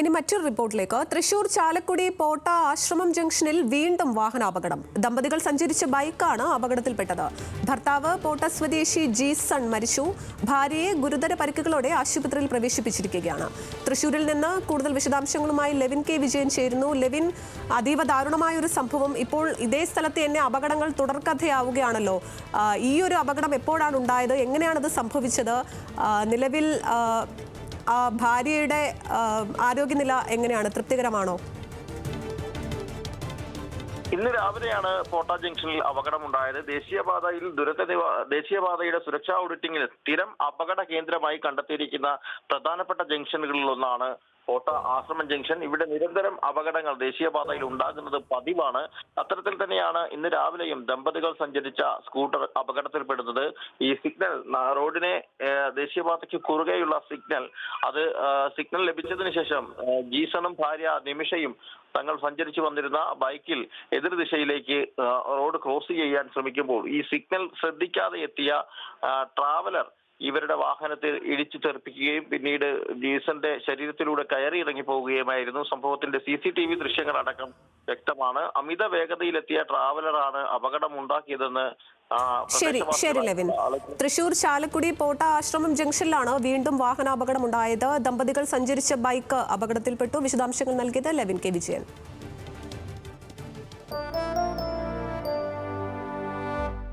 ഇനി മറ്റൊരു റിപ്പോർട്ടിലേക്ക്. തൃശൂർ ചാലക്കുടി പോട്ട ആശ്രമം ജംഗ്ഷനിൽ വീണ്ടും വാഹനാപകടം. ദമ്പതികൾ സഞ്ചരിച്ച ബൈക്കാണ് അപകടത്തിൽപ്പെട്ടത്. ഭർത്താവ് പോട്ട സ്വദേശി ജി സൺ മരിച്ചു. ഭാര്യയെ ഗുരുതര പരിക്കുകളോടെ ആശുപത്രിയിൽ പ്രവേശിപ്പിച്ചിരിക്കുകയാണ്. തൃശൂരിൽ നിന്ന് കൂടുതൽ വിശദാംശങ്ങളുമായി ലെവിൻ കെ വിജയൻ ചേരുന്നു. ലെവിൻ അതീവ ദാരുണമായ ഒരു സംഭവം. ഇപ്പോൾ ഇതേ സ്ഥലത്ത് തന്നെ അപകടങ്ങൾ തുടർക്കഥയാവുകയാണല്ലോ. ഈ ഒരു അപകടം എപ്പോഴാണ് ഉണ്ടായത്? എങ്ങനെയാണത് സംഭവിച്ചത്? നിലവിൽ ഭാര്യയുടെ ആരോഗ്യനില എങ്ങനെയാണ്? തൃപ്തികരമാണോ? ഇന്ന് രാവിലെയാണ് പോട്ട ജംഗ്ഷനിൽ അപകടമുണ്ടായത്. ദേശീയപാതയിൽ ദുരന്ത ദേശീയപാതയുടെ സുരക്ഷാ ഓഡിറ്റിംഗിൽ സ്ഥിരം അപകട കേന്ദ്രമായി കണ്ടെത്തിയിരിക്കുന്ന പ്രധാനപ്പെട്ട ജംഗ്ഷനുകളിൽ ഒന്നാണ് പോട്ട ആശ്രമം ജംഗ്ഷൻ. ഇവിടെ നിരന്തരം അപകടങ്ങൾ ദേശീയപാതയിൽ ഉണ്ടാകുന്നത് പതിവാണ്. അത്തരത്തിൽ തന്നെയാണ് ഇന്ന് രാവിലെയും ദമ്പതികൾ സഞ്ചരിച്ച സ്കൂട്ടർ അപകടത്തിൽപ്പെടുന്നത്. ഈ സിഗ്നൽ റോഡിനെ ദേശീയപാതയ്ക്ക് കുറുകെയുള്ള സിഗ്നൽ അത് സിഗ്നൽ ലഭിച്ചതിന് ശേഷം ജീസണും ഭാര്യ നിമിഷയും തങ്ങൾ സഞ്ചരിച്ചു വന്നിരുന്ന ബൈക്കിൽ എതിർ ദിശയിലേക്ക് റോഡ് ക്രോസ് ചെയ്യാൻ ശ്രമിക്കുമ്പോൾ ഈ സിഗ്നൽ ശ്രദ്ധിക്കാതെ എത്തിയ ട്രാവലർ ഇവരുടെ വാഹനത്തിൽ ഇടിച്ചു തെറിപ്പിക്കുകയും പിന്നീട് ജീസന്റെ ശരീരത്തിലൂടെ കയറി ഇറങ്ങി പോവുകയുമായിരുന്നു. സംഭവത്തിന്റെ സി സി ടി വി ദൃശ്യങ്ങളടക്കം വ്യക്തമാണ്. അമിത വേഗതയിലെത്തിയ ട്രാവലറാണ് അപകടം ഉണ്ടാക്കിയതെന്ന് ശരി ശരി ലെവിൻ. തൃശൂർ ചാലക്കുടി പോട്ട ആശ്രമം ജംഗ്ഷനിലാണ് വീണ്ടും വാഹനാപകടം ഉണ്ടായത് ദമ്പതികൾ സഞ്ചരിച്ച ബൈക്ക് അപകടത്തിൽപ്പെട്ടു. വിശദാംശങ്ങൾ നൽകിയത് ലെവിൻ കെ. വിജയൻ.